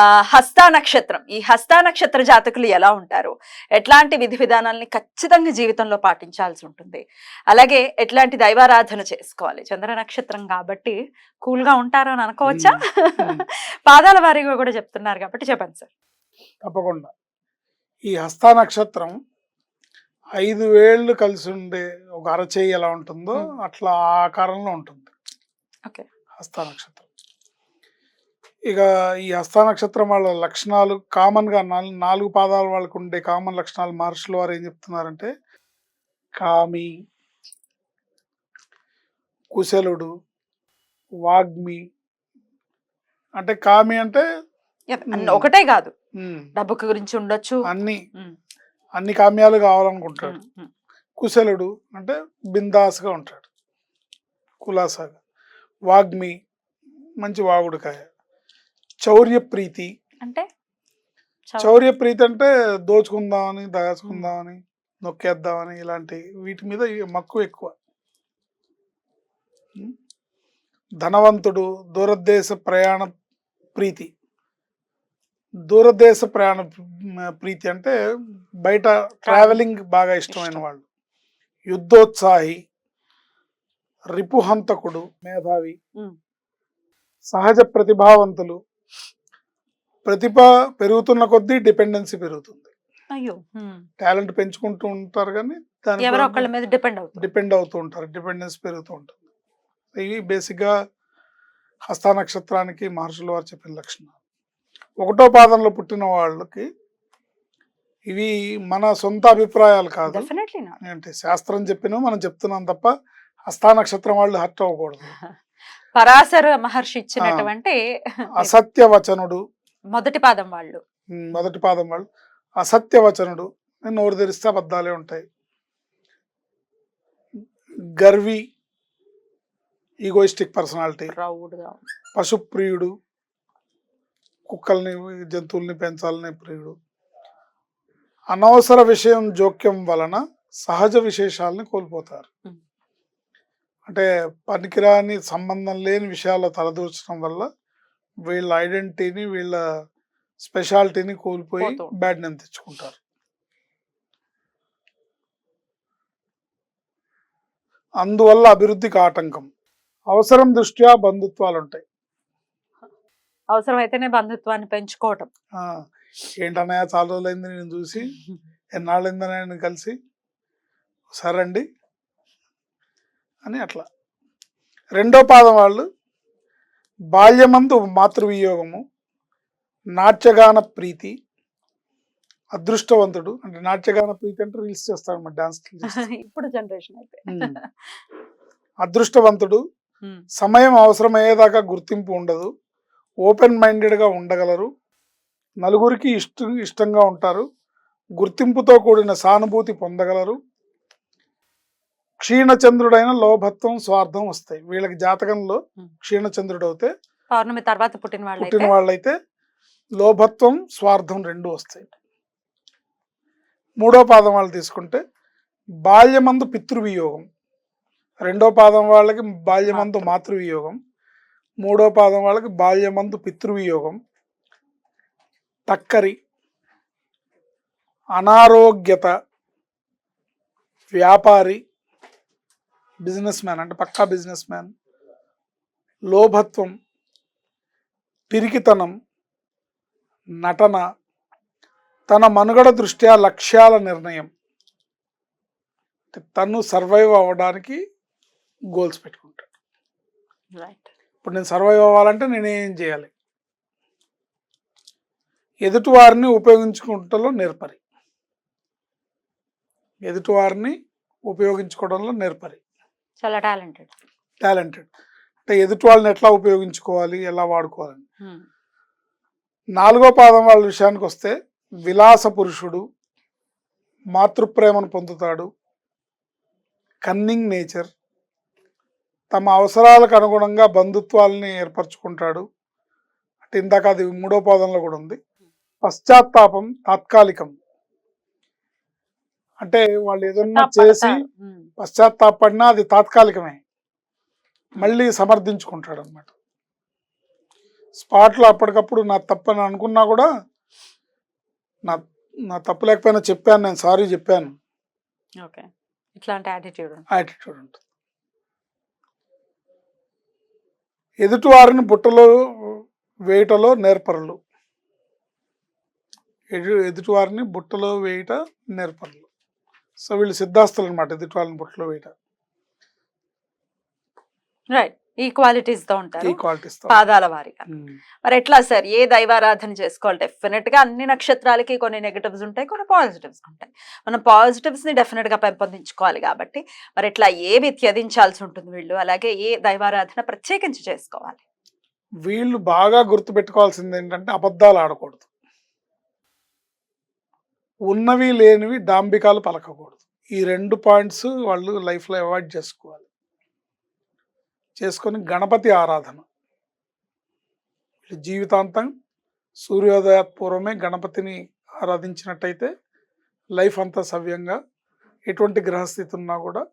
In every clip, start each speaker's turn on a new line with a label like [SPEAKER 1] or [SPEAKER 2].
[SPEAKER 1] హస్తా నక్షత్రం. ఈ హస్తా నక్షత్ర జాతకులు ఎలా ఉంటారు? ఎట్లాంటి విధి విధానాల్ని ఖచ్చితంగా జీవితంలో పాటించాల్సి ఉంటుంది. అలాగే ఎట్లాంటి దైవారాధన చేసుకోవాలి? చంద్ర నక్షత్రం కాబట్టి కూల్గా ఉంటారు అని అనుకోవచ్చా. పాదాల వారీగా కూడా చెప్తున్నారు కాబట్టి చెప్పండి సార్.
[SPEAKER 2] తప్పకుండా. ఈ హస్త నక్షత్రం ఐదు వేళ్ళు కలిసి ఉండే ఒక అరచేయి ఎలా ఉంటుందో. అట్లా ఆకారంలో ఉంటుంది.
[SPEAKER 1] ఓకే.
[SPEAKER 2] హస్త నక్షత్రం. ఇక ఈ హస్త నక్షత్రం వాళ్ళ లక్షణాలు కామన్గా నాలుగు నాలుగు పాదాల వాళ్ళకు ఉండే కామన్ లక్షణాలు మహర్షులు వారు ఏం చెప్తున్నారంటే కామి కుశలుడు వాగ్మి. అంటే కామి అంటే.
[SPEAKER 1] ఒకటే కాదు.
[SPEAKER 2] మ్మ్,
[SPEAKER 1] డబ్బు గురించి ఉండొచ్చు.
[SPEAKER 2] అన్ని. అన్ని కామ్యాలు కావాలనుకుంటాడు. కుశలుడు అంటే బిందాస్గా ఉంటాడు. కులాసాగా. వాగ్మి మంచి వాగుడుకాయ. చౌర్య ప్రీతి.
[SPEAKER 1] అంటే?
[SPEAKER 2] చౌర్య ప్రీతి అంటే దోచుకుందామని దాచుకుందామని నొక్కేద్దామని ఇలాంటి వీటి మీద మక్కువ ఎక్కువ? ధనవంతుడు దూరదేశ ప్రయాణ ప్రీతి. దూరదేశ ప్రయాణ ప్రీతి అంటే బయట ట్రావెలింగ్ బాగా ఇష్టమైన
[SPEAKER 1] ఇష్టం.
[SPEAKER 2] వాళ్ళు. యుద్ధోత్సాహి రిపుహంతకుడు మేధావి. సహజ ప్రతిభావంతులు ప్రతిభ పెరుగుతున్న కొద్దీ డిపెండెన్సీ పెరుగుతుంది.
[SPEAKER 1] అయ్యో.
[SPEAKER 2] టాలెంట్ పెంచుకుంటూ ఉంటారు కానీ
[SPEAKER 1] ఎవరో ఒకళ్ళ మీద డిపెండ్ అవుతుంది
[SPEAKER 2] డిపెండ్ అవుతూ ఉంటారు. డిపెండెన్స్ పెరుగుతూ ఉంటుంది. ఇవి బేసిక్గా హస్త నక్షత్రానికి మహర్షుల వారు చెప్పిన లక్షణాలు. ఒకటో పాదంలో పుట్టిన వాళ్ళకి ఇవి మన సొంత అభిప్రాయాలు కాదు. అంటే శాస్త్రం చెప్పిన మనం చెప్తున్నాం తప్ప హస్త నక్షత్రం వాళ్ళు హర్ట్ అవ్వకూడదు.
[SPEAKER 1] పరాశర మహర్షి ఇచ్చినటువంటి
[SPEAKER 2] అసత్య వచనుడు
[SPEAKER 1] మొదటి పాదం వాళ్ళు.
[SPEAKER 2] మొదటి పాదం వాళ్ళు. అసత్య వచనుడు నోరు తెరిస్తే అబద్ధాలే ఉంటాయి. గర్వి ఈగోయిస్టిక్ పర్సనాలిటీ
[SPEAKER 1] ప్రౌడ్గా
[SPEAKER 2] పశుప్రియుడు కుక్కల్ని జంతువుల్ని పెంచాలనే ప్రియుడు. అనవసర విషయం జోక్యం వలన సహజ విశేషాలని కోల్పోతారు. అంటే పనికిరాని సంబంధం లేని విషయాల్లో తలదూర్చడం వల్ల వీళ్ళ ఐడెంటిటీని వీళ్ళ స్పెషాలిటీని కోల్పోయి. బ్యాడ్ నేమ్ తెచ్చుకుంటారు. అందువల్ల అభివృద్ధికి ఆటంకం. అవసరం దృష్ట్యా బంధుత్వాలు ఉంటాయి
[SPEAKER 1] అవసరమైతేనే బంధుత్వాన్ని పెంచుకోవటం.
[SPEAKER 2] ఆ, ఏంటన్నయ్య చాలా రోజులైంది నేను చూసి. ఎన్నాళ్ళైంది నేను కలిసి. సరే అండి అని అట్లా. రెండో పాదం వాళ్ళు బాల్యమందు మాతృవియోగము నాట్యగాన ప్రీతి అదృష్టవంతుడు. అంటే నాట్యగాన ప్రీతి అంటే రీల్స్ చేస్తాడు అనమాట డాన్స్
[SPEAKER 1] ఇప్పుడు జనరేషన్ అయితే.
[SPEAKER 2] అదృష్టవంతుడు. సమయం అవసరమయ్యేదాకా గుర్తింపు ఉండదు. ఓపెన్ మైండెడ్గా ఉండగలరు. నలుగురికి ఇష్ట ఇష్టంగా ఉంటారు. గుర్తింపుతో కూడిన సానుభూతి పొందగలరు. క్షీణచంద్రుడైన లోభత్వం స్వార్థం వస్తాయి. వీళ్ళకి జాతకంలో. క్షీణచంద్రుడు అయితే
[SPEAKER 1] పౌర్ణమి తర్వాత పుట్టిన వాళ్ళు
[SPEAKER 2] పుట్టిన వాళ్ళైతే లోభత్వం స్వార్థం రెండు వస్తాయి. మూడో పాదం వాళ్ళు తీసుకుంటే బాల్యమందు పితృవియోగం. రెండో పాదం వాళ్ళకి బాల్యమందు
[SPEAKER 1] మాతృ.
[SPEAKER 2] మాతృవియోగం. మూడో పాదం వాళ్ళకి బాల్యమందు పితృవియోగం. టక్కరి అనారోగ్యత వ్యాపారి బిజినెస్ మ్యాన్ అంటే పక్కా బిజినెస్ మ్యాన్. లోభత్వం పిరికితనం నటన తన మనుగడ దృష్ట్యా లక్ష్యాల నిర్ణయం. తను సర్వైవ్ అవ్వడానికి గోల్స్ పెట్టుకుంటాడు. ఇప్పుడు నేను సర్వైవ్ అవ్వాలంటే నేనేం చేయాలి? ఎదుటివారిని ఉపయోగించుకుంటలో నేర్పరి. ఎదుటివారిని ఉపయోగించుకోవడంలో నేర్పరి.
[SPEAKER 1] చాలా టాలెంటెడ్.
[SPEAKER 2] టాలెంటెడ్. అంటే ఎదుటి వాళ్ళని ఎట్లా ఉపయోగించుకోవాలి ఎలా వాడుకోవాలి? నాలుగో పాదం వాళ్ళ విషయానికి వస్తే విలాస పురుషుడు మాతృప్రేమను పొందుతాడు. Cunning nature. తమ అవసరాలకు అనుగుణంగా బంధుత్వాలని ఏర్పరచుకుంటాడు. అంటే ఇందాక అది మూడో పాదంలో కూడా ఉంది. పశ్చాత్తాపం తాత్కాలికం. అంటే వాళ్ళు ఏదన్నా చేసి పశ్చాత్తాపడినా అది తాత్కాలికమే. మళ్ళీ సమర్థించుకుంటాడు అనమాట స్పాట్లో అప్పటికప్పుడు నా తప్పని అనుకున్నా కూడా నా నా తప్పు లేకపోయినా చెప్పాను నేను సారీ చెప్పాను.
[SPEAKER 1] ఓకే. ఇట్లాంటి యాటిట్యూడ్
[SPEAKER 2] యాటిట్యూడ్ ఉంటుంది. ఎదుటి వారిని బుట్టలో వేయటలో నేర్పరులు. ఎదు ఎదుటి వారిని బుట్టలో వేయట నేర్పరులు. సో వీళ్ళు సిద్ధాస్తులు అనమాట ఎదుటి వాళ్ళని బుట్టలో వేయట.
[SPEAKER 1] రైట్తో ఉంటారు.
[SPEAKER 2] ఈక్వాలిటీస్
[SPEAKER 1] పాదాల వారిగా. మరి ఎట్లా సార్? ఏ దైవారాధన చేసుకోవాలి? డెఫినెట్గా అన్ని నక్షత్రాలకి కొన్ని నెగటివ్స్ ఉంటాయి కొన్ని పాజిటివ్స్ ఉంటాయి. మనం పాజిటివ్స్ని డెఫినెట్గా పెంపొందించుకోవాలి కాబట్టి మరి ఇట్లా ఏవి త్యదించాల్సి ఉంటుంది వీళ్ళు? అలాగే ఏ దైవారాధన ప్రత్యేకించి చేసుకోవాలి?
[SPEAKER 2] వీళ్ళు బాగా గుర్తుపెట్టుకోవాల్సింది ఏంటంటే అబద్ధాలు ఆడకూడదు. ఉన్నవి లేనివి డాంబికాలు పలకకూడదు. ఈ రెండు పాయింట్స్ వాళ్ళు లైఫ్లో అవాయిడ్ చేసుకోవాలి. చేసుకొని గణపతి ఆరాధన. జీవితాంతం సూర్యోదయ పూర్వమే గణపతిని ఆరాధించినట్టయితే లైఫ్ అంతా సవ్యంగా ఎటువంటి గ్రహస్థితి ఉన్నా కూడా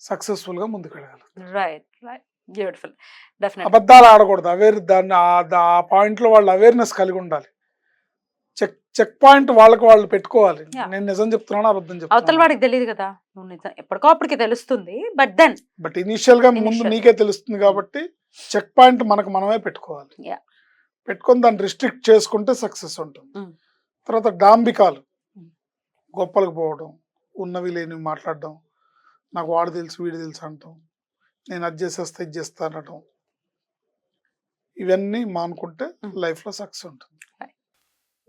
[SPEAKER 2] సక్సెస్ఫుల్గా ముందుకు వెళ్ళగలరు
[SPEAKER 1] రైట్ రైట్. బ్యూటిఫుల్. డెఫినెట్
[SPEAKER 2] అబద్ధాలు ఆడకూడదు. అవేర్ దాన్ని ఆ- దా- ఆ పాయింట్లో వాళ్ళు అవేర్నెస్ కలిగి ఉండాలి. చెక్ చెక్ పాయింట్ వాళ్ళకి వాళ్ళు పెట్టుకోవాలి. నేను నిజం చెప్తున్నాను అబద్ధం
[SPEAKER 1] అవతల
[SPEAKER 2] చెప్తున్నాను
[SPEAKER 1] వాడికి తెలియదు కదా నువ్వు నిజం ఎప్పటికో అప్పటికి తెలుస్తుంది బట్ దెన్
[SPEAKER 2] బట్ ఇనిషియల్గా ముందు. నీకే తెలుస్తుంది కాబట్టి చెక్ పాయింట్ మనకు మనమే పెట్టుకోవాలి. పెట్టుకొని దాన్ని రిస్ట్రిక్ట్ చేసుకుంటే సక్సెస్ ఉంటుంది
[SPEAKER 1] Mm.
[SPEAKER 2] తర్వాత డాంబికాలు
[SPEAKER 1] Mm.
[SPEAKER 2] గొప్పలకు పోవడం ఉన్నవి లేనివి మాట్లాడడం నాకు వాడు తెలుసు వీడు తెలుసు అంటాం నేను అది చేసేస్తా ఇది చేస్తా అనటం ఇవన్నీ మానుకుంటే
[SPEAKER 1] Mm.
[SPEAKER 2] లైఫ్లో సక్సెస్ ఉంటుంది.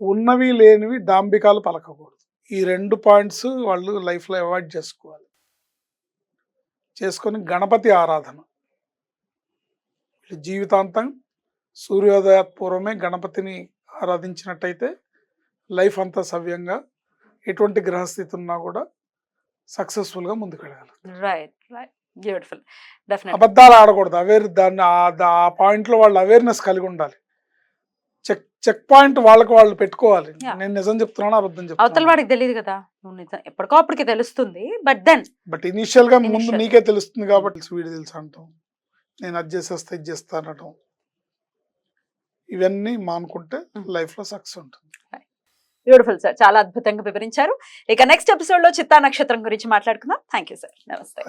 [SPEAKER 2] ఉన్నవి లేనివి డాంబికాలు పలకకూడదు. ఈ రెండు పాయింట్స్ వాళ్ళు లైఫ్లో అవాయిడ్ చేసుకోవాలి. చేసుకొని గణపతి ఆరాధన. జీవితాంతం సూర్యోదయ పూర్వమే గణపతిని ఆరాధించినట్టయితే లైఫ్ అంతా సవ్యంగా ఎటువంటి గ్రహస్థితి ఉన్నా కూడా సక్సెస్ఫుల్గా ముందుకు వెళ్ళగలరు
[SPEAKER 1] రైట్ రైట్. బ్యూటిఫుల్.
[SPEAKER 2] అబద్ధాలు ఆడకూడదు. అవేర్ దాన్ని ఆ- దా- ఆ పాయింట్లో వాళ్ళు అవేర్నెస్ కలిగి ఉండాలి. చెక్ పాయింట్ వాళ్ళకి వాళ్ళు పెట్టుకోవాలి. నేను నిజం చెప్తున్నాను అబద్ధం
[SPEAKER 1] అవతల
[SPEAKER 2] చెప్తున్నాను
[SPEAKER 1] వాడికి తెలియదు కదా. నువ్వు నిజం ఎప్పటికో అప్పటికి తెలుస్తుంది. బట్ దెన్
[SPEAKER 2] బట్ ఇనిషియల్గా ముందు. నీకే తెలుస్తుంది కాబట్టి వీడు తెలుసు అంటాం. నేను అది చేసేస్తా ఇది చేస్తా అనటం. ఇవన్నీ మానుకుంటే
[SPEAKER 1] Mm.
[SPEAKER 2] లైఫ్లో సక్సెస్ ఉంటుంది.
[SPEAKER 1] బ్యూటిఫుల్ సార్ చాలా అద్భుతంగా వివరించారు. ఇక నెక్స్ట్ ఎపిసోడ్లో చిత్తా నక్షత్రం గురించి మాట్లాడుకుందాం. థ్యాంక్ యూ సార్ నమస్తే